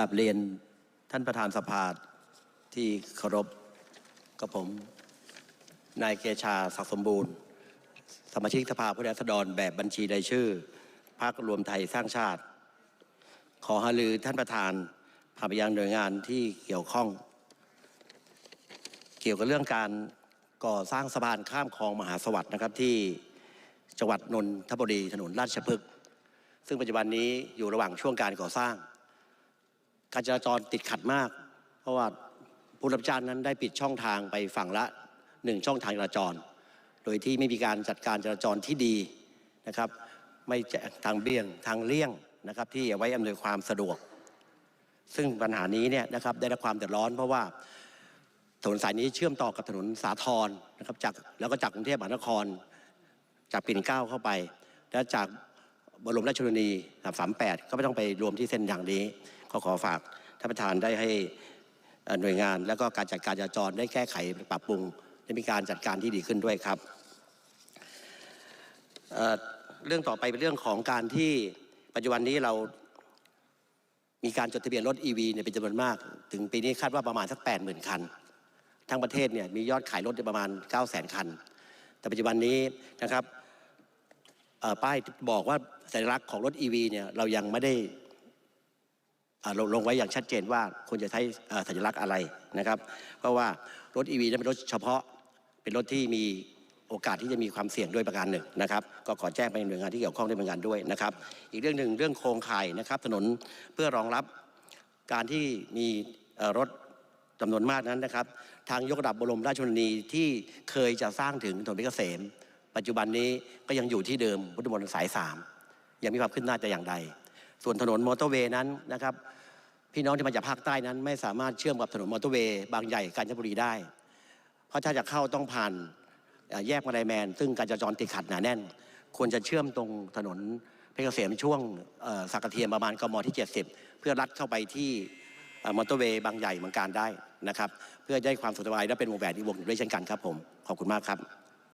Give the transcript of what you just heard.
กับเรียนท่านประธานสภาที่เคารพกับผม นายเกชาศักดิ์สมบูรณ์ สมาชิกสภาผู้แทนราษฎรแบบบัญชีรายชื่อพรรครวมไทยสร้างชาติ ขอหารือท่านประธานผ่านไปยังหน่วยงานที่เกี่ยวข้อง เกี่ยวกับเรื่องการก่อสร้างสะพานข้ามคลองมหาสวัสดิ์นะครับที่จังหวัดนนทบุรีถนนราชพฤกษ์ซึ่งปัจจุบันนี้อยู่ระหว่างช่วงการก่อสร้าง การจราจรติดขัดมาก เพราะว่าผู้รับจ้างนั้นได้ปิดช่องทางไปฝั่งละหนึ่งช่องทางจราจร โดยที่ไม่มีการจัดการจราจรที่ดีนะครับ ไม่แจกทางเบี่ยงทางเลี่ยงนะครับ ที่เอาไว้อำนวยความสะดวก ซึ่งปัญหานี้เนี่ยนะครับได้รับความเดือดร้อน เพราะว่าถนนสายนี้เชื่อมต่อกับถนนสาทรนะครับจากแล้วก็จากกรุงเทพมหานคร จากปิ่นเกล้าเข้าไป แล้วจาก บรมราชชนนีสามแปดก็ไม่ต้องไปรวมที่เส้นทางนี้ ก็ขอฝากท่านประธานได้ให้หน่วยงาน แล้วก็การจัดการจราจรได้แก้ไขปรับปรุงได้มีการจัดการที่ดีขึ้นด้วยครับเเรื่องต่อไปเป็นเรื่องของการที่ปัจจุบันนี้เรามีการจดทะเบียนรถ EV เนี่ยเป็นจำนวนมาก ถึงปีนี้คาดว่าประมาณสัก 80,000 คัน ทั้งประเทศเนี่ยมียอดขายรถประมาณ 900,000 คัน แต่ปัจจุบันนี้นะครับ ป้ายบอกว่าสัญลักษณ์ของรถ EV เนี่ยเรายังไม่ได้ลงลงไว้อย่างชัดเจนว่าควรจะใช้สัญลักษณ์อะไรนะครับ เพราะว่ารถ EV นั้นเป็นรถเฉพาะเป็นรถที่มีโอกาสที่จะมีความเสี่ยงด้วยประการหนึ่งนะครับ ก็ขอแจ้งไปหน่วยงานที่เกี่ยวข้องด้วยเหมือนกันด้วยนะครับ อีกเรื่องหนึ่งเรื่องโครงข่ายนะครับ ถนนเพื่อรองรับการที่มีรถจำนวนมากนั้นนะครับ ทางยกระดับบรมราชชนนีที่เคยจะสร้างถึงถนนเพชรเกษม ปัจจุบันนี้ก็ยังอยู่ที่เดิมพุทธมณฑลสายสามยังมีความขึ้นหน้าแต่อย่างใด ส่วนถนนมอเตอร์เวย์นั้นนะครับพี่น้องที่มาจากภาคใต้นั้น ไม่สามารถเชื่อมกับถนนมอเตอร์เวย์บางใหญ่กาญจนบุรีได้ เพราะถ้าจะเข้าต้องผ่านแยกมาลายแมน ซึ่งการจราจรติดขัดหนาแน่น ควรจะเชื่อมตรงถนนเพชรเกษมช่วงสักกระเทียมประมาณกมที่ 70 เพื่อลัดเข้าไปที่มอเตอร์เวย์บางใหญ่เมืองการได้นะครับ เพื่อได้ความสะดวกสบายและเป็นวงแหวนอีกวงหนึ่งด้วยเช่นกันครับผม ขอบคุณมากครับ